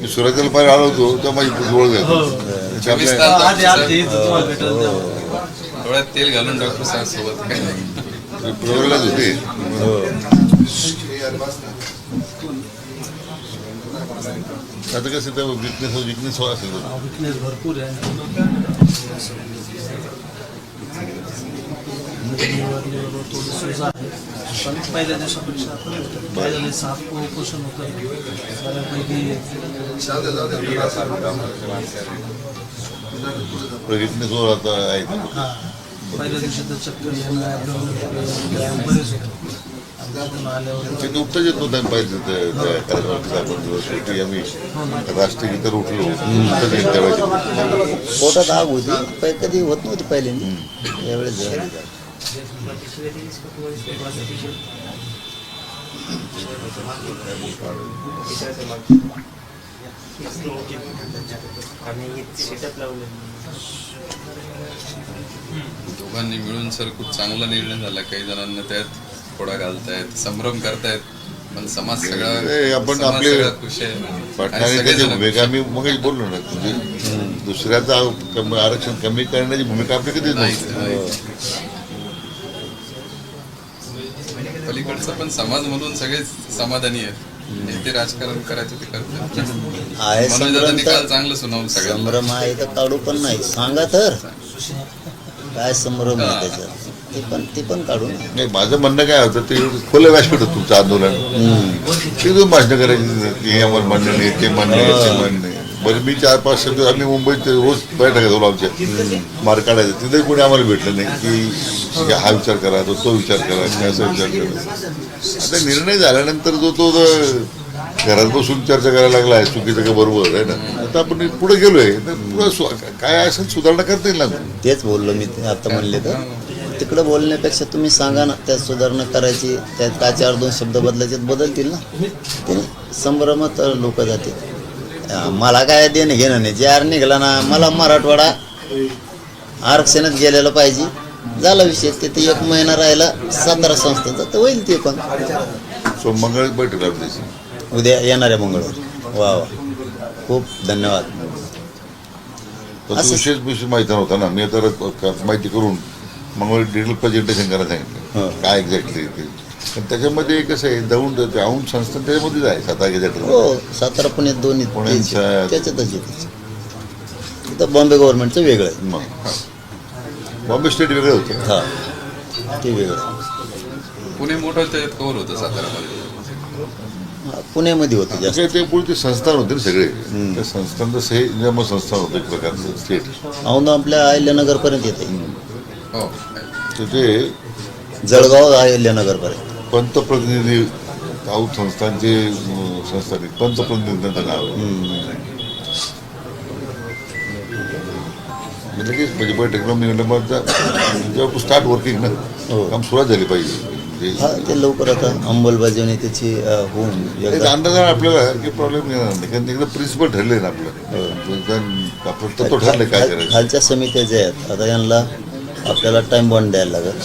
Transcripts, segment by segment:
मी सुरतला पाहिजे आलो होतो तेव्हा माझी जवळ तेव्हा. डोळ्यात तेल घालून डॉक्टर साहेब सोबत. काय प्रवरलाच होते. आता कसं त्या विकनेस विकनेस असेल. हा, weakness भरपूर आहे. लिव्हर लिव्हरवर थोडी सूज आहे पण पहिल्या दिवसापेक्षा आपण काय झालं साप पोषण होतं बऱ्यापैकी विकनेसवर आता आहे पहिल्या दिवशी तर चक्कर येणं abdominal व्यायाम बरेच होतो आमच्याकडून आल्यावर ते उपता येत नव्हतं पाहिजे शेवटी आम्ही उठलो उपताच येत त्यावेळेस पोटात आग होती कधी होत नव्हती पहिल्यांदा. यावेळेस दोघांनी मिळून सर खूप चांगला निर्णय झाला. काही जणांना त्यात थोडा घालतायत संभ्रम करतायत पण समाज सगळा आपण आपले खुश आहे. भूमिका मी मग बोललो ना म्हणजे दुसऱ्याचं आरक्षण कमी करण्याची भूमिका आपली कधीच नाही पलीकडचं पण समाज म्हणून सगळे समाधानी आहेत. ते राजकारण करायचं ते करतात. संभ्रम निकाल तर चांगलं सुनावून सगळ्यांना. संभ्रम आहे तर काढू पण नाही. सांगा तर. काय संभ्रम आहे त्याच्यात? ते पण ते पण काढू ना. नाही माझं म्हणणं काय होतं ते खुलं व्यासपीठ होतं तुमचं आंदोलन. ते तुम्ही भाषणं करायची की हे आम्हाला म्हणणं नाही ते म्हणणं नाही, ते म्हणणं नाही मी चार पाच शब्द आम्ही मुंबईत रोज बैठका झालो आमच्या. मार काढायचं. तिथे कोणी आम्हाला भेटलं नाही की हा विचार करा तो तो विचार करा असा विचार करा. आता निर्णय झाल्यानंतर जो तो घरात बसून चर्चा करायला लागला आहे चुकीचं का बरोबर आहे ना? आता आपण पुढे गेलोय पुढं काय असेल सुधारणा करता येईल ना तेच बोललो मी ते आता म्हणले तर. तिकडं बोलण्यापेक्षा तुम्ही सांगा ना त्यात सुधारणा करायची त्यात काय चार दोन शब्द बदलायचे बदलतील ना? ते संभ्रमात लोक जातील. मला काय देणं घेणं नाही जे आर निघाला ना. मला मराठवाडा आरक्षणात गेलेलं पाहिजे. झाला विषय तिथे एक महिना राहिला सातारा संस्थांचा तर होईल ते पण. सो मंगळ बैठक. उद्या येणाऱ्या मंगळवार. वा वा. खूप धन्यवाद. विशेष विषय माहिती नव्हता ना. मी आता माहिती करून मंगळ डिटेल प्रेझेंटेशन करायला सांगितलं. हं. काय एक्झॅक्टली ते. पण त्याच्यामध्ये कसं आहे दौंड औंध संस्थान त्याच्यामध्येच आहे सातारा हो सातारा पुण्यात दोन्ही पुण्यात त्याच्यातच येते इथं बॉम्बे गव्हर्नमेंटचं वेगळं आहे. मग हा. बॉम्बे स्टेट वेगळं होतं. हा ते वेगळं. पुणे मोठं त्याच्यात कव्हर होतं सातारामध्ये. हा, पुण्यामध्ये होतं जास्त. काय ते पुढे ते संस्थान होते ना सगळे. त्या संस्थान जसं हे नियम संस्थान होतं एक प्रकारचं स्टेट औंध आपल्या अहिल्यानगरपर्यंत येते हो. तर ते जळगाव अहिल्यानगरपर्यंत. पंतप्रतिनिधी औध संस्थांचे संस्थानिक पंतप्रतिनिधींचं नाव. म्हणजे बैठक मी म्हणलं मग आता जेव्हा स्टार्ट वर्किंग ना हो. काम सुरुवात झाली पाहिजे. म्हणजे हा ते लवकर आता अंमलबजावणी त्याची होऊन अंदाज आपल्याला की प्रॉब्लेम येणार नाही. कारण तिकडे प्रिन्सिपल ठरले ना आपलं. आपण तत्व ठरले काय खालच्या समित्या ज्या आहेत आता यांना आपल्याला टाइम बॉन्ड द्यायला लागेल.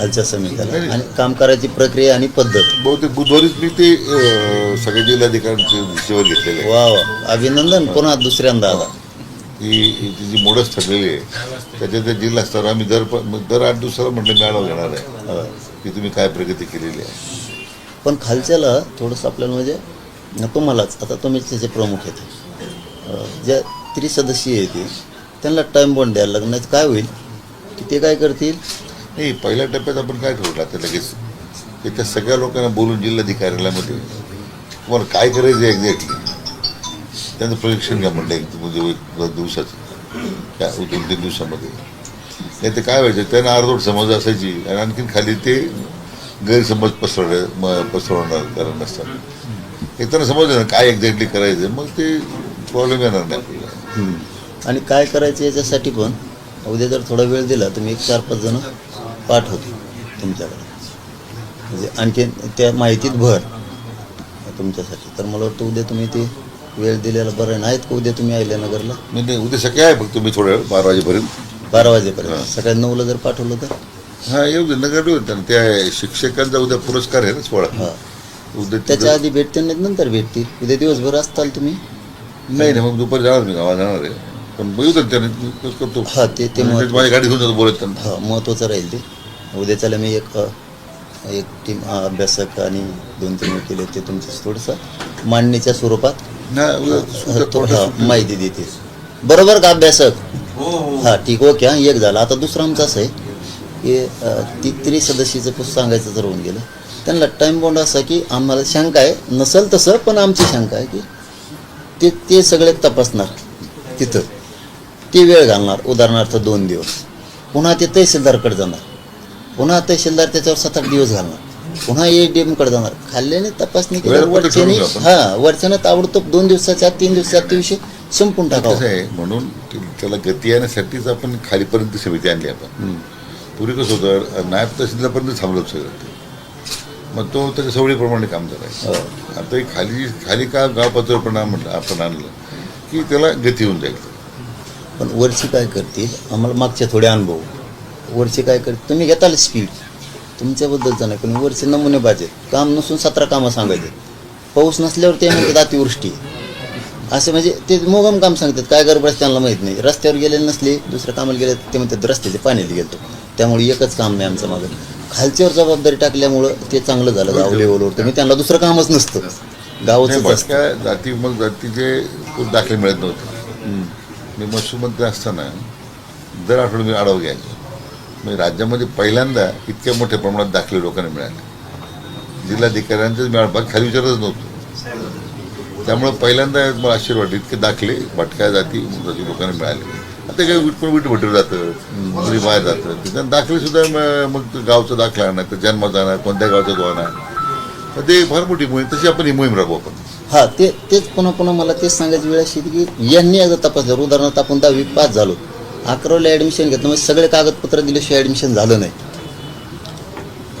खालच्या समित्याला. आणि काम करायची प्रक्रिया आणि पद्धत. बहुतेक बुधवारीच मी ते अं, सगळ्या जिल्हाधिकाऱ्यांचे विषयावर घेतलेले. वा वा. अभिनंदन. पुन्हा दुसऱ्यांदा की ही जी मोडस ठरलेली आहे त्याच्या त्या जिल्हा स्तरावर आम्ही दर दर आठ दिवसाला म्हटलं मेळावा घेणार आहे. की तुम्ही काय प्रगती केलेली आहे. पण खालच्याला थोडंसं आपल्याला म्हणजे तुम्हालाच आता तुम्हीच त्याचे प्रमुख आहेत. ज्या त्रिसदस्यीय ते त्यांना टाईम बॉन्ड द्यायला लागणार. काय होईल? की ते काय करतील? नाही पहिल्या टप्प्यात आपण काय ठरवलं आता लगेच? की त्या सगळ्या लोकांना बोलून जिल्हाधिकाऱ्यालयामध्ये तुम्हाला काय करायचं आहे एक्झॅक्टली त्यांचं प्रशिक्षण घ्या म्हटलं एक म्हणजे दिवसाचं. त्या दोन तीन दिवसामध्ये. नाही ते काय व्हायचं त्यांना अर्धवट समज असायची आणि आणखीन खाली ते गैरसमज पसरवले म- पसरवणार कारण नसतात. एक त्यांना समजलं ना काय एक्झॅक्टली करायचं मग ते प्रॉब्लेम येणार नाही आपल्याला. आणि काय करायचं याच्यासाठी पण उद्या जर थोडा वेळ दिला तर मी एक चार पाच जण पाठवतो तुमच्याकडे. म्हणजे आणखीन त्या माहितीत भर तुमच्यासाठी. तर मला वाटतं उद्या तुम्ही ते वेळ दिलेला बरं. नाहीत का उद्या तुम्ही अहिल्यानगरला? नाही नाही उद्या सकाळी आहे फक्त मी थोड्या वेळ बारा वाजेपर्यंत. बारा वाजेपर्यंत. सकाळी नऊला जर पाठवलं तर? हा येऊ दे नगर येऊ दे. त्या शिक्षकांचा उद्या पुरस्कार आहे ना सोहळा. हां. उद्या त्याच्या तिथं- आधी भेटते नंतर भेटतील? उद्या दिवसभर असताल तुम्ही? नाही नाही मग दुपारी जाणार मी गावात जाणार आहे. पण बघू तर त्याने मी करतो. हा, ते- ते म्हणजे. माझी गाडी घेऊन जातो बोलत त्यांना. हा महत्त्वाचं राहील ते. उद्याच्याला मी एक अ, एक टीम अभ्यासक आणि दोन तीन वकील आहेत ते तुमचं थोडंसं मांडणीच्या स्वरूपात नाही उद्या सुट्ट्या तो- हा. माहिती देते. बरोबर का अभ्यासक? हा ठीक ओके हा एक झालं. आता दुसरं आमचं असं आहे की अ, ती त्रिसदस्यीचं पुस्तक सांगायचं ठरवून गेलं त्यांना टाईम बॉन्ड असा की आम्हाला शंका आहे. नसल तसं पण आमची शंका आहे की ते ते सगळे तपासणार तिथं. ते वेळ घालणार. उदाहरणार्थ दोन दिवस. पुन्हा ते तहसीलदारकडे जाणार. पुन्हा तहसीलदार त्याच्यावर सात आठ दिवस घालणार. पुन्हा ए डी एमकडे जाणार. खाल्ल्याने तपासणी केल्यावर वरच्याने. हा वरच्यानं ताबडतोब दोन दिवसाच्या आत तीन दिवसाच्या आत ते विषय संपून कसं टाकावा. आहे. म्हणून ते- त्याला गती येण्यासाठीच आपण खालीपर्यंत समिती आणली आपण. पूर्वी कसं होतं नायब तहसीलदारपर्यंत थांबलो होतं सगळं. ते. मग तो त्याच्या सवडीप्रमाणे काम करायचं. हो. आता हे खाली खाली का गाव पातळीप्रमाणे म्हटलं आपण आणलं की त्याला गती होऊन जाईल. पण वरची काय करतील? आम्हाला मागचे थोडे अनुभव. वरची काय करते तुम्ही घेताल स्पीड तुमच्याबद्दलचं नाही पण वरचे नमुने पाहिजे काम नसून सतरा कामं सांगायचे. पाऊस नसल्यावर ते म्हणतात अतिवृष्टी. असे म्हणजे ते मोगम काम सांगतात. काय आहे त्यांना माहीत नाही. रस्त्यावर गेलेले नसले दुसऱ्या कामाला गेले ते म्हणतात रस्त्याचे पाण्याला गेलतो. त्यामुळे एकच काम नाही आमचं मागं. खालच्यावर जबाबदारी टाकल्यामुळं ते चांगलं झालं गाव लेवलवर तुम्ही त्यांना दुसरं कामच नसतं. गावच जाती मग जातीचे दाखले मिळत नव्हते. मी महसूलमंत्री असताना दर आठवडे मी आढावा घ्यायचो. म्हणजे राज्यामध्ये पहिल्यांदा इतक्या मोठ्या प्रमाणात दाखले लोकांना मिळाले. जिल्हाधिकाऱ्यांचंच मिळाला खाली विचारच नव्हतो. त्यामुळे पहिल्यांदा मला आश्चर्य इतके दाखले भटक्या जाती जाती लोकांना मिळाले. आता काही विट विट भटूर जातं मुली बाहेर जातं. तिथं दाखलेसुद्धा मग गावचा दाखला आणा तर जन्माचा आणा कोणत्या गावचा तो आणा. तर ते फार मोठी मोहीम तशी आपण ही मोहीम राबवू आपण. हा ते तेच पुन्हा पुन्हा मला तेच सांगायची वेळ अशी की यांनी एकदा तपासलं. उदाहरणार्थ आपण दहावी पास झालो. अकरावीला ॲडमिशन घेतलं म्हणजे सगळे कागदपत्र दिल्याशिवाय ॲडमिशन झालं नाही.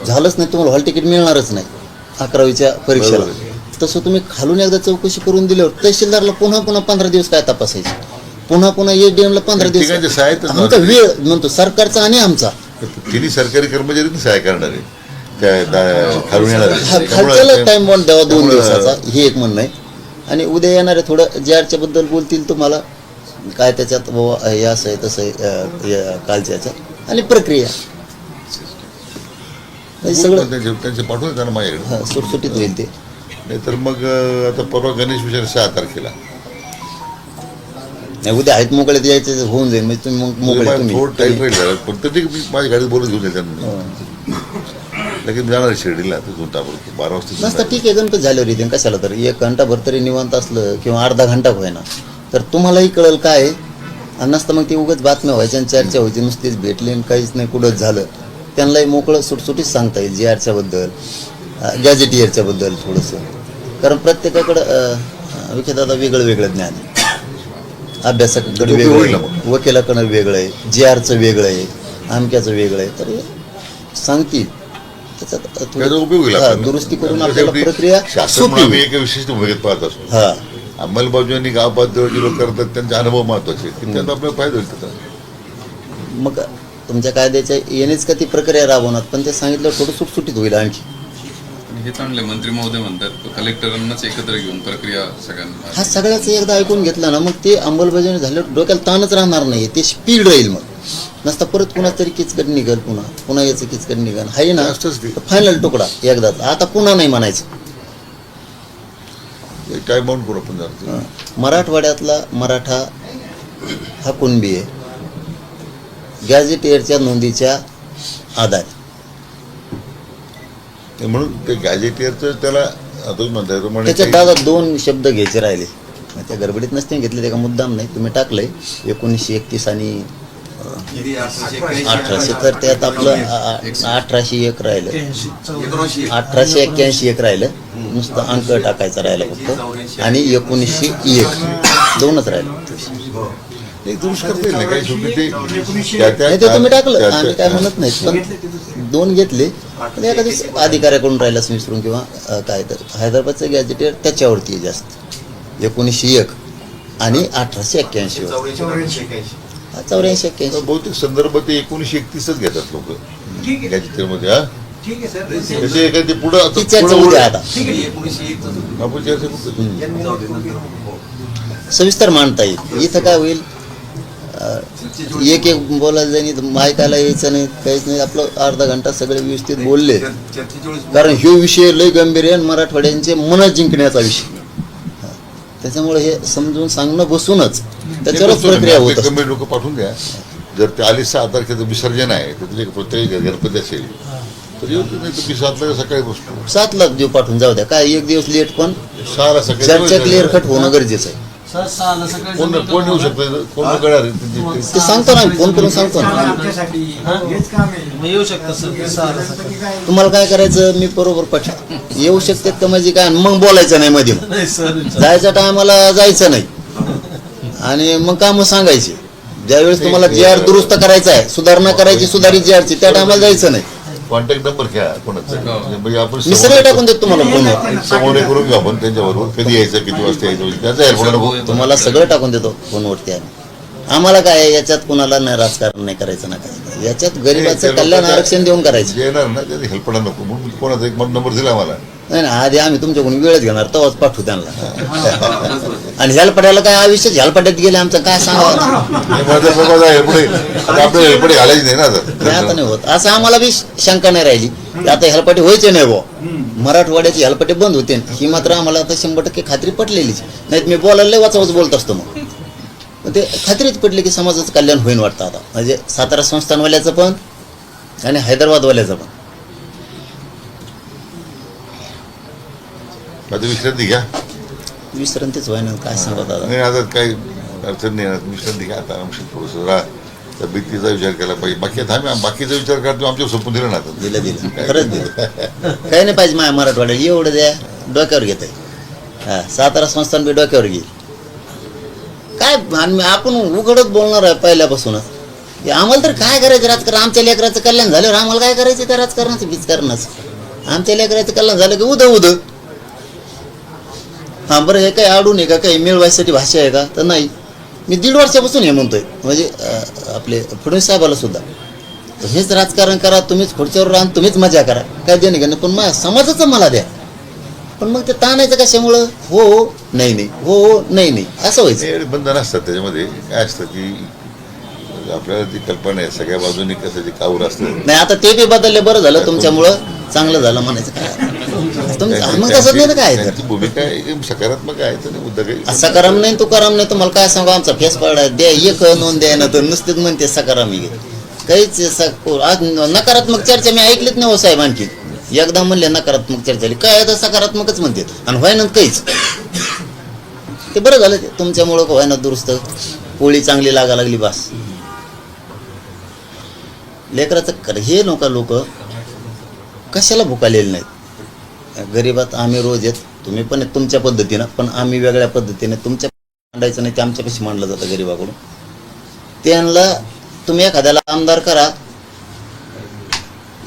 झालंच नाही तुम्हाला हॉल तिकीट मिळणारच नाही अकरावीच्या परीक्षेला. तसं तुम्ही खालून एकदा चौकशी करून दिल्यावर तहसीलदारला पुन्हा पुन्हा पंधरा दिवस काय तपासायचे? पुन्हा पुन्हा ए डी एमला पंधरा दिवस. आमचा वेळ म्हणतो सरकारचा आणि आमचा. तिन्ही सरकारी कर्मचारी सहाय्य करणार. आहे येणार आहे. त्यामुळं ते- टाइम बॉन्ड द्यावा दोन त्यामुळं- दिवसाचा. हे एक म्हणणं आहे. आणि उद्या येणारे थोडं जे आरच्या बद्दल बोलतील तुम्हाला काय त्याच्यात बाबा हे असं आहे तसं आहे अं, या कालच्या याच्यात. आणि प्रक्रिया. सगळं त्यांचे त्यांचे पाठवून त्यांना माझ्याकडे. हा, सुटसुटीत होईल ते. नाहीतर मग अं, आता परवा गणेश विचार सहा तारखेला. नाही उद्या आहेत मोकळे ते यायचे होऊन जाईल. म्हणजे तुम्ही मग मोकळे थोडं टाईट तुम्ही राहील जरा. पण तरी मी माझ्या गाडीत बोलत घेऊन लगेच जाणार शिर्डीला ताबडतोब. बारा वाजता नसतं. ठीक आहे गणपती झाल्यावर येते कशाला तर? एक घंटाभर तरी निवांत असलं किंवा अर्धा घंटा होईना. तर तुम्हालाही कळेल काय आहे. आणि नसतं मग ते उगाच बातम्या व्हायच्या आणि चर्चा व्हायची. नुसतीच भेटली आणि काहीच नाही कुठंच झालं. त्यांनाही मोकळं सुटसुटीत सांगता येईल जी आरच्या बद्दल गॅजेटियरच्या बद्दल थोडंसं. कारण प्रत्येकाकडं विखेदादा वेगळं वेगळं ज्ञान आहे. अभ्यासाकडे उपयोग वेगळं होईल ना आहे वकिलाकडं वेगळं आहे. जी आरचं वेगळं आहे. आमक्याचं वेगळं आहे. तर हे सांगतील. त्याचा उपयोग होईल हा. दुरुस्ती करून त्यासाठी आपल्याला प्रक्रिया शासन. एका विशिष्ट भूमिकेत पाहत असतो. हा. अंमलबजावणी गाव पातळीवर जे लोक करतात त्यांचे अनुभव महत्त्वाचे त्यात आपल्याला फायदा होईल त्याचा मग तुमच्या कायद्याच्या येणेच का ती प्रक्रिया राबवणार? पण ते सांगितलं थोडं सुटसुटीत होईल आणखी. आणि हे चांगले मंत्री महोदय म्हणतात कलेक्टरांनाच एकत्र घेऊन प्रक्रिया सगळ्यांना हा सगळ्याच एकदा ऐकून घेतला ना मग ते अंमलबजावणी झाल्यावर डोक्याला ताणच राहणार नाही. ते स्पीड राहील मग. नसता परत कुणा तरी किचकट निघल पुन्हा. पुन्हा याचं किचकट निघल. हाय ना? ते. फायनल तुकडा एकदाच. आता पुन्हा नाही म्हणायचं. टाइम बाउंड करू आपण जरा. मराठवाड्यातला मराठा हा कुणबी आहे? गॅझेटियरच्या नोंदीच्या आधारे. ते म्हणून ते गॅजेटियरचं त्याला आता तुम्ही म्हणताय तो म्हणे त्याच्यात काही- दादा दोन शब्द घ्यायचे राहिले. मग त्या गडबडीत नसते घेतले ते का मुद्दाम नाही. तुम्ही टाकलंय एकोणीसशे एकतीस आणि अठराशे तर त्यात आपलं अठराशे एक राहिलं. अठराशे एक्क्याऐंशी एक राहिलं. नुसतं अंक टाकायचा राहिला फक्त. आणि एकोणीसशे एक. दोनच राहिलं. तुम्ही टाकलं. आम्ही काय म्हणत नाही. पण दोन घेतले. पण एखादी अधिकाऱ्याकडून राहिलाच मिसळून किंवा काय तर. हैदराबादचं गॅजेटियर त्याच्यावरती जास्त. एकोणीसशे एक. आणि अठराशे एक्क्याऐंशी चौऱ्याऐंशी एक्क्याऐंशी. बहुतेक संदर्भ ते एकोणीसशे एकतीसच घेतात लोक. गॅजेटियरमध्ये हा? काय ते पुढं ती चर्चा उद्या आता. आपण चर्चा करू. सविस्तर मांडता येईल. इथं काय होईल? अं, एक एक बोलायला जाईल इथं ऐकायला यायचं नाही काहीच नाही. आपलं अर्धा घंटा सगळे व्यवस्थित बोलले. कारण ह्यो विषय लय गंभीर आहे आणि मराठवाड्यांचे मन जिंकण्याचा विषय. हा. त्याच्यामुळे हे समजून सांगणं बसूनच त्याच्यावरच प्रक्रिया होत असते. कमी लोक पाठवून द्या. जर ते आली सहा तारखेचं विसर्जन आहे तर तिथे प्रत्येक गणपती असेल. तर येऊ नाही मी सातला सकाळी बसतो सात लाख देऊ पाठवून जाऊ द्या. काय एक दिवस लेट पण सहाला सकाळी चर्चा क्लिअर कट होणं गरजेचं आहे. कोण येऊ शकतं? कोण कळणार? ते- सांगतो ना फोन करून सांगतो ना. येऊ शकतं सर सहाला सकाळी. तुम्हाला काय करायचं? मी बरोबर पाठव येऊ शकतात का म्हणजे काय? मग बोलायचं नाही मध्ये मग. नाही सर जायच्या टायमाला जायचं नाही. आणि मग कामं सांगायची. ज्यावेळेस तुम्हाला जे आर दुरुस्त करायचा आहे सुधारणा करायची सुधारित जे आरची त्या टायमाला जायचं नाही. कॉन्टॅक्ट नंबर घ्या कोणाचा. म्हणजे आपण मी सगळे टाकून देतो तुम्हाला फोनवर समोर करून घेऊ आपण त्यांच्याबरोबर. कधी यायचं किती वाजता यायचं त्याचा हेल्प नको तुम्हाला सगळं टाकून देतो फोनवरती आम्ही. आम्हाला काय आहे, याच्यात कुणाला नाही राजकारण नाही करायचं ना काय याच्यात गरीबाचं कल्याण आरक्षण देऊन करायचं. जे येणार ना त्याचा हेल्प नको. म्हणून कोणाचा एक नंबर दिला मला नाही नाही आधी आम्ही तुमच्याकडून वेळच घेणार तेव्हाच पाठवू त्यांना. आणि ह्यालपड्याला काय आयुष्य ह्यालपड्यात गेले आमचं काय सांगावं आपल्याला हेल्पडे घालायची नाही ना नाही आता आता नाही होत. असं आम्हाला बी शंका नाही राहिली. की आता हेलपाटे व्हायचे नाही बुवा. मराठवाड्याची हेलपाटे बंद होते. ही मात्र आम्हाला आता शंभर टक्के खात्री पटलेलीच. नाहीत मी बोलायला लय वाचावच बोलत असतो मग. ते खात्रीच पटली की समाजाचं कल्याण होईन वाटतं आता. म्हणजे सातारा संस्थानवाल्याचं पण आणि हैदराबादवाल्याचं पण. आता विश्रांती घ्या. विश्रांतीच व्हायना काय सांगा दादा? नाही आता काही अडचण नाही आता विश्रांती घ्या आता आमशी थोडंसं राहा. तब्येतीचा विचार केला पाहिजे. बाकी आता आम्ही बाकीचा विचार करतो आमच्या सोपून दिलं ना आता. दिलं दिलं. खरंच दिलं. काही नाही पाहिजे माझ्या मराठवाड्याला एवढं द्या डोक्यावर घेत. आहे हा सातारा संस्थान बी डोक्यावर घेईल. काय आणि आपण उघडच बोलणार आहे पहिल्यापासूनच. आम्हाला तर काय करायचं राजकारण? आमच्या लेकराचं कल्याण झाल्यावर आम्हाला काय करायचं? त्या राजकारणाचं बीजकारणाचं. आमच्या लेकराचं कल्याण झालं की उद उद. हां बरं हे काही आडून आहे का? काही मिळवायसाठी भाषा आहे का? तर नाही. मी दीड वर्षापासून हे म्हणतोय. म्हणजे आपले फडणवीस साहेबाला सुद्धा. हेच राजकारण करा तुम्हीच खुर्च्यावर राहा आणि तुम्हीच मजा करा. काय देणे घेणं? पण माझ्या समाजाचं मला द्या. पण मग ते ताणायचं कशामुळं? हो नाही नाही. हो नाही नाही. असं व्हायचं. बंधन असतात त्याच्यामध्ये. काय असतं की आपल्याला ती कल्पना आहे सगळ्या बाजूनी कसं ते काऊर असतं. नाही आता ते बी बदलले बरं झालं तुमच्यामुळं. चांगलं झालं म्हणायचं काय तुमचं मग तसंच नाही ना काय तर त्यांची भूमिका एकदम सकारात्मक आहे तर काही सकाराम नाही तो कराम नाही तुम्हाला काय सांगू? आमचा फेस पडा द्या एक नोंद द्या ना तर नुसतेच म्हणते सकाराम घे काहीच स- आज नकारात्मक चर्चा मी ऐकलीच नाही हो साहेब आणखी. एकदा म्हणले नकारात्मक चर्चा झाली काय आता सकारात्मकच म्हणते? आणि व्हायना काहीच. ते बरं झालं ते. तुमच्यामुळं का व्हायना दुरुस्त. पोळी चांगली लागा लागली बास. लेकराचं कर हे नका लोक. कशाला भुकालेले नाहीत? गरीबात आम्ही रोज येत तुम्ही पण तुमच्या पद्धतीनं पण आम्ही वेगळ्या पद्धतीने तुमच्या मांडायचं नाही ते आमच्यापाशी मांडलं जातं गरीबाकडून? त्यांना तुम्ही एखाद्याला आमदार करा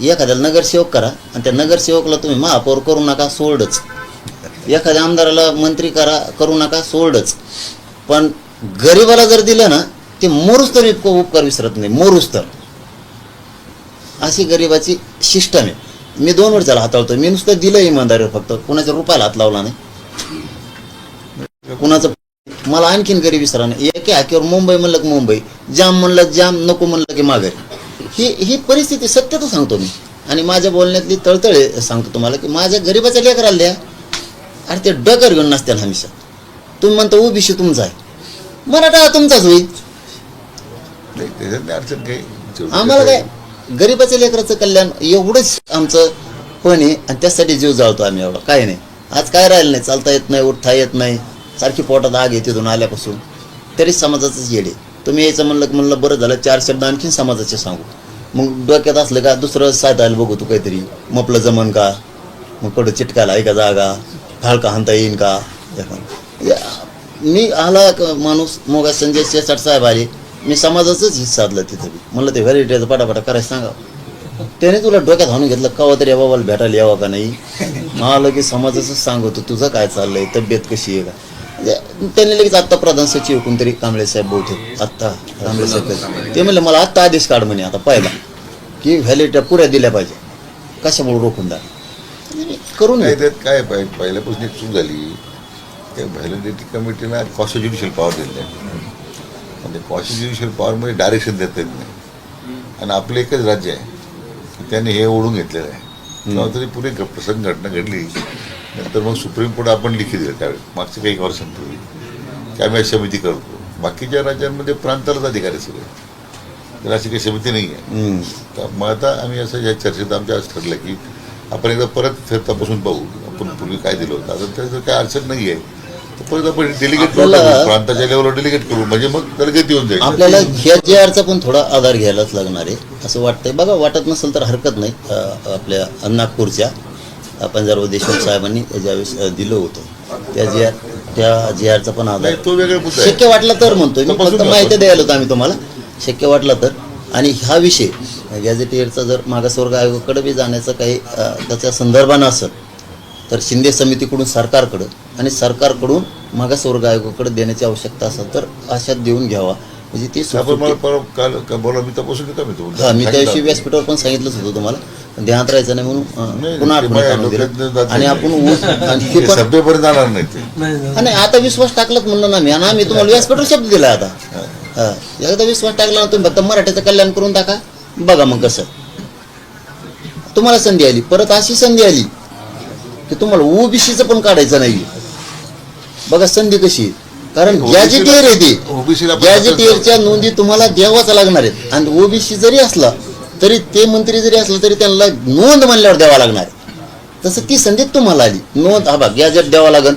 एखाद्याला नगरसेवक करा आणि त्या नगरसेवकला तुम्ही महापौर करू नका सोडच. एखाद्या आमदाराला मंत्री करा करू नका सोडच. पण गरीबाला जर दिलं ना ते मोरूस तर इतकं उपकार विसरत नाही मोरूस तर. अशी गरिबाची शिष्ट आहे मी दोन वर्षाला हाताळतो मी नुसतं दिलं इमानदारीवर फक्त. कुणाच्या रुपयाला हात लावला नाही. कुणाचं मला आणखीन गरीब विसरा नाही. एके हाकेवर मुंबई म्हणलं की मुंबई जाम म्हणलं जाम नको म्हणलं की माघारी. ही ही परिस्थिती सत्य तर सांगतो मी. आणि माझ्या बोलण्यातली तळतळे सांगतो तुम्हाला की माझ्या गरीबाच्या लेकराला द्या अरे ते डगर घेऊन नसते हमेशा. तुम्ही म्हणता ओबीसी तुमचा आहे. मराठा तुमचाच होईल. आम्हाला काय? गरीबाच्या लेकराचं कल्याण एवढंच आमचं पण आहे आणि त्यासाठी जीव जाळतो आम्ही एवढा. काय नाही. आज काय राहिलं नाही चालता येत नाही उठता येत नाही. सारखी पोटात आग येते तिथून आल्यापासून. तरी समाजाचंच येडे. तुम्ही यायचं म्हणलं की म्हणलं बरं झालं चार शब्द आणखीन समाजाचे सांगू. मग डोक्यात असलं का दुसरं सायतायला बघू तू काहीतरी. मपलं जमन का? मग कुठं चिटकायला ऐका जागा? फाळका हाणता येईन का? या- मी आला माणूस? मोगा संजय शेसाट साहेब आले. मी समाजाचंच हित साधलं तिथं बी. म्हणलं ते व्हॅलिटीचं पटापटा करायचं सांगा. त्याने तुला डोक्यात हाणून घेतलं कवा तरी या बाबाला भेटायला यावं का नाही? मग आलं की समाजाचं सांगतो तुझं काय चाललंय? तब्येत कशी आहे का? त्यांनी लगेच आत्ता प्रधान सचिव कोणतरी कांबळे साहेब बहुतेक आत्ता कांबळे साहेब ते म्हणले मला आत्ता आदेश काढ म्हणे आता पहिला. की व्हॅलिट्या पुऱ्या दिल्या पाहिजे. कशामुळे रोखून द्या? करून नाही घे. त्यात काय पाहि- पहिल्यापासून एक चूक झाली. त्या व्हॅलिडिटी कमिटीला कॉस्ट ज्युडिशियल पॉवर दिले. आणि कॉस्ट ज्युडिशियल पॉवरमध्ये डायरेक्शन देता येत नाही. आणि आपलं एकच राज्य आहे. त्याने हे ओढून घेतलेलं आहे. तेव्हा तरी पुढे प्रसंग घटना घडली. नंतर मग सुप्रीम कोर्ट आपण लिखित दिलं त्यावेळी. मागच्या काही वर्षांपूर्वी. की आम्ही अशी समिती करतो. बाकीच्या राज्यांमध्ये प्रांतालाच अधिकारी सगळे. त्याला अशी काही समिती नाही आहे. तर मग आता आम्ही असं या चर्चेत आमच्या आज ठरलं की आपण एकदा परत तपासून पाहू. आपण पूर्वी काय दिलं होतं. आता त्याचं काय अडचण नाही आहे तर परत आपण डेलिगेट करू आपल्याला- टाकू. प्रांताच्या लेवलवर डेलिगेट करू. म्हणजे मग जाईल. आपल्याला ह्या जे आरचा पण थोडा आधार घ्यायलाच लागणार आहे. असं वाटतंय. बघा वाटत नसेल तर हरकत नाही. अं, आपल्या नागपूरच्या आपण जर देशमुख साहेबांनी ज्यावेळेस अं, दिलं होतं. त्या जे आर त्या जे आरचा पण आधार. नाही तो वेगळा मुद्दा आहे. शक्य वाटला तर म्हणतोय. मी तपासून फक्त. माहिती द्यायला होतं आम्ही तुम्हाला. शक्य वाटला तर. आणि हा विषय गॅझेटियरचा जर मागासवर्ग आयोगाकडे बी जाण्याचं काही अं, त्याच्या संदर्भानं असेल तर शिंदे समितीकडून सरकारकडं आणि सरकारकडून मागासवर्ग आयोगाकडे देण्याची आवश्यकता असेल तर आशात देऊन घ्यावा. म्हणजे ती बोला मी तपासून घेतो मी तो हा मी त्या दिवशी व्यासपीठावर पण सांगितलंच होतं तुम्हाला. पण ध्यानात राहायचं नाही म्हणून पुन्हा आणि. आपण ऊस सभेपर्यंत जाणार नाही. आणि आता विश्वास टाकलाच म्हणलं ना मी. आणि आम्ही तुम्हाला व्यासपीठावर शब्द दिला आता. हा. एकदा विश्वास टाकला ना तुम्ही फक्त मराठीचं कल्याण करून टाका. बघा मग कसं. तुम्हाला संधी आली. परत अशी संधी आली. की तुम्हाला ओबीसीचं पण काढायचं नाही बघा संधी कशी आहे. कारण गॅजेटियर आहे ते. गॅजेटियरच्या नोंदी तुम्हाला द्यावाच लागणार आहेत. आणि ओबीसी जरी असला तरी ते मंत्री जरी असलं तरी त्यांना नोंद म्हणल्यावर द्यावा लागणार तसं ती संधी तुम्हाला आली. नोंद हा बा गॅजेट द्यावा लागन.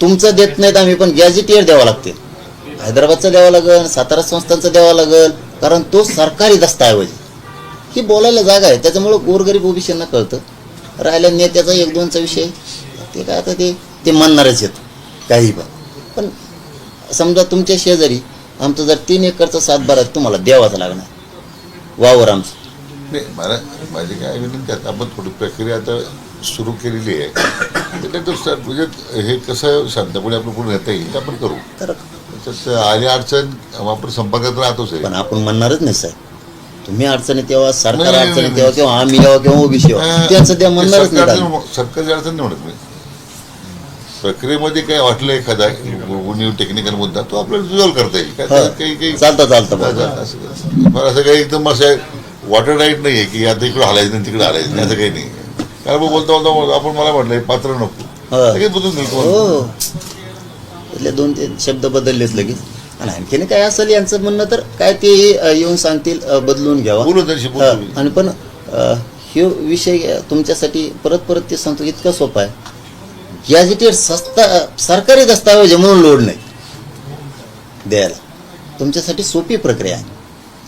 तुमचं देत नाहीत आम्ही पण गॅजेटियर द्यावं लागते. हैदराबादचं द्यावं लागेल सातारा संस्थांचं द्यावं लागेल कारण तो सरकारी दस्तऐवज. ही बोलायला जागा आहे. त्याच्यामुळं गोरगरीब ओबीसींना कळतं. राहिला नेत्याचा एक दोनचा विषय. ते काय आता ते ते मानणारच आहेत. काही पण. पण समजा तुमच्या शेजारी आमचं जर तीन एकरचा सातबारा तुम्हाला द्यावाच लागणार. वावर आमचं. नाही मला माझी काय विनंती आहे आपण थोडी प्रक्रिया आता सुरू केलेली आहे. त्याच्यात सर म्हणजे हे कसं शांतपणे आपलं पुढे नेता येईल ते आपण करू. तर आली अडचण आपण संपर्कात राहतोच आहे. पण आपण म्हणणारच नाही साहेब. तुम्ही अडचणी तेव्हा सरकार नाही, नाही, अडचणी नाही. तेव्हा किंवा आम्ही यावं किंवा ओबीसी यावं त्यांचं त्या म्हणणारच नाही आम्ही. सरकारची अडचण नाही म्हणत मी. प्रक्रियेमध्ये काय वाटलं एखादा उणीव टेक्निकल मुद्दा तो आपल्याला रिझॉल्व्ह करता येईल. काय त्याच्यात काही काही चालतं चालतं असं फार असं काही एकदम असं वॉटर राईट नाही आहे की आता इकडं हलायचं नाही तिकडे हलायचं नाही असं काही नाही. कारण मग बोलता बोलता आपण मला म्हटलं हे पात्र नको. हा. लगेच बदलून गेलं हो. त्यातले दोन तीन शब्द बदललेच लगेच. आणखीन काय असेल यांचं म्हणणं तर काय ते येऊन सांगतील बदलून घ्यावा. आणि पण हे विषय तुमच्यासाठी परत परत ते सांगतो इतका सोपा आहे. गॅजेटेड सस्ता सरकारी दस्तावेज म्हणून लोड नाही. द्यायला. तुमच्यासाठी सोपी प्रक्रिया आहे.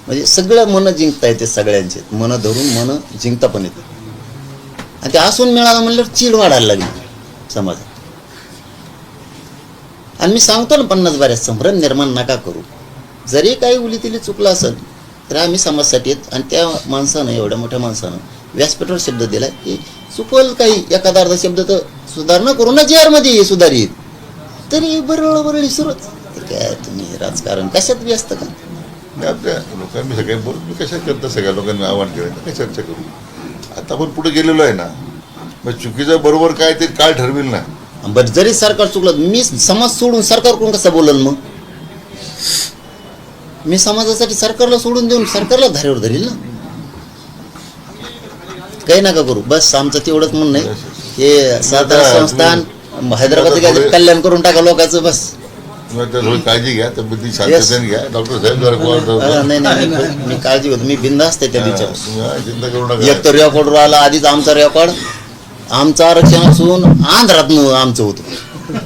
म्हणजे सगळं मनं जिंकता येते सगळ्यांचे. मनं धरून मनं जिंकता पण येते. आणि ते असून मिळालं म्हणल्यावर चीड वाढायला लागली समाजात. आणि मी सांगतो ना पन्नास बऱ्याच संभ्रम निर्माण नका करू. जरी काही उलीतिली चुकलं असेल तर आम्ही समाजासाठी आहेत आणि त्या माणसानं एवढ्या मोठ्या माणसानं व्यासपीठावर शब्द दिला की चुकल काही एखादा अर्धा शब्द तर सुधारणा करू ना जे आरमध्ये सुधारित. तरी बरळ बरळी सुरत काय तुम्ही राजकारण कशात व्यस्त का? आपल्या लोकांनी सगळे बोल मी कशात करता सगळ्या लोकांनी आव्हान केलं काय चर्चा करू? आता आपण पुढे गेलेलो आहे ना. मग चुकीचं बरोबर काय ते काळ ठरवेल ना. बरं जरी सरकार चुकलं मी समाज सोडून सरकारकडून कसं बोलन मग? मी समाजासाठी सरकारला सोडून देऊन सरकारला धारेवर धरील ना? काही नका करू. बस आमचं तेवढंच म्हणणं आहे. हे सातारा संस्थान हैदराबाद कल्याण करून टाका लोकांचं बस. काळजी घ्या घ्या. डॉक्टर साहेब नाही नाही मी- काळजी घेतो. मी बिंदा असते त्या नका. एक तर रेकॉर्ड आला आधीच आमचा रेकॉर्ड आमचं आरक्षण असून आंध्रात आमचं होतं.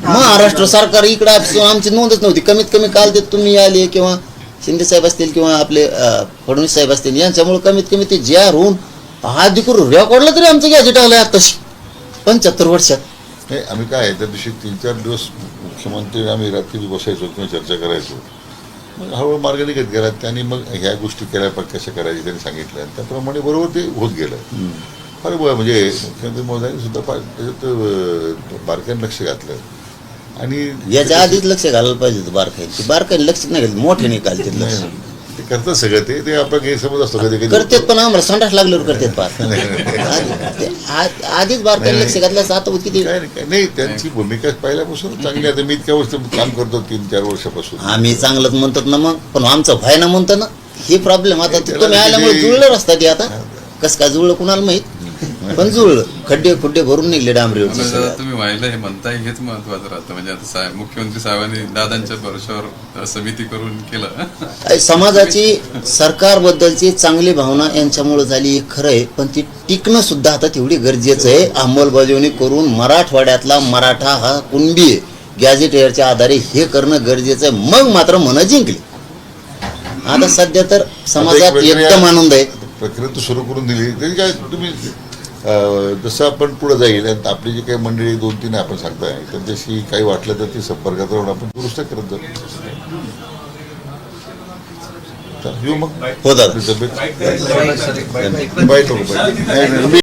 महाराष्ट्र सरकार इकडे असून आमची नोंदच नव्हती. कमीत कमी काल ते तुम्ही आले किंवा शिंदे साहेब असतील किंवा आपले फडणवीस साहेब असतील यांच्यामुळे कमीत कमी ते जे आर होऊन अधिकृत रेकॉर्डला तरी आमचं गॅजेट आलं आताशी. पंच्याहत्तर वर्षात. नाही आम्ही काय त्या दिवशी तीन चार दिवस मुख्यमंत्री आम्ही रात्री बसायचो किंवा चर्चा करायचो. मग हळूहळू मार्ग निघत गेला. त्यांनी मग ह्या गोष्टी केल्या कशा करायच्या त्यांनी सांगितलं. त्याप्रमाणे बरोबर ते होत गेलं. फार म्हणजे मुख्यमंत्री महोदयांनी सुद्धा फार त्याच्यात बारकाईने लक्ष घातलं. आणि याच्या आधीच लक्ष घालायला पाहिजे होतं बारकाईने ते बारकाईने लक्ष नाही घालत मोठे नाही, ते करतात सगळं ते ते आपला गैरसमज असतो कधी कधी. करतेत पण आम्हाला संडास लागल्यावर करतेत पार आधीच बारकाईला लक्ष घातलं आता किती? काय नाही काय नाही त्यांची भूमिका पहिल्यापासून चांगली आहे. आता मी इतक्या वर्ष काम करतो तीन चार वर्षापासून. आम्ही चांगलंच म्हणतात ना मग पण आमचं व्हायना म्हणतो ना हे प्रॉब्लेम आता तुम्ही आल्यामुळे किती- जुळलं रस्ता ते आता. कसं काय जुळलं कुणाला माहीत? पण जुळलं खड्डे खुड्डे भरून निघले डांबरीवरचे सगळे. आता तुम्ही व्हायला हे म्हणताय हेच महत्वाचं राहतं. म्हणजे आता साहेब मुख्यमंत्री साहेबांनी दादांच्या भरोशावर समिती करून केलं. अय, समाजाची सरकारबद्दलची चांगली भावना यांच्यामुळे झाली हे खरं आहे पण ती टिकणं सुद्धा आता तेवढी गरजेचं आहे. अंमलबजावणी करून मराठवाड्यातला मराठा हा कुणबी आहे. गॅजेटेअरच्या आधारे हे करणं गरजेचं आहे. मग मात्र मनं जिंकली. आता सध्या तर समाजात प्रक्रिया- एकदम आनंद आहे. प्रक्रिया तर सुरू करून दिली. तरी काय तुम्ही जसं आपण पुढे जाईल आपली जी काही मंडळी दोन तीन आपण सांगताय त्यांच्याशी काही वाटलं तर ती संपर्कात राहून आपण दुरुस्त करत जाऊ मग हो दादा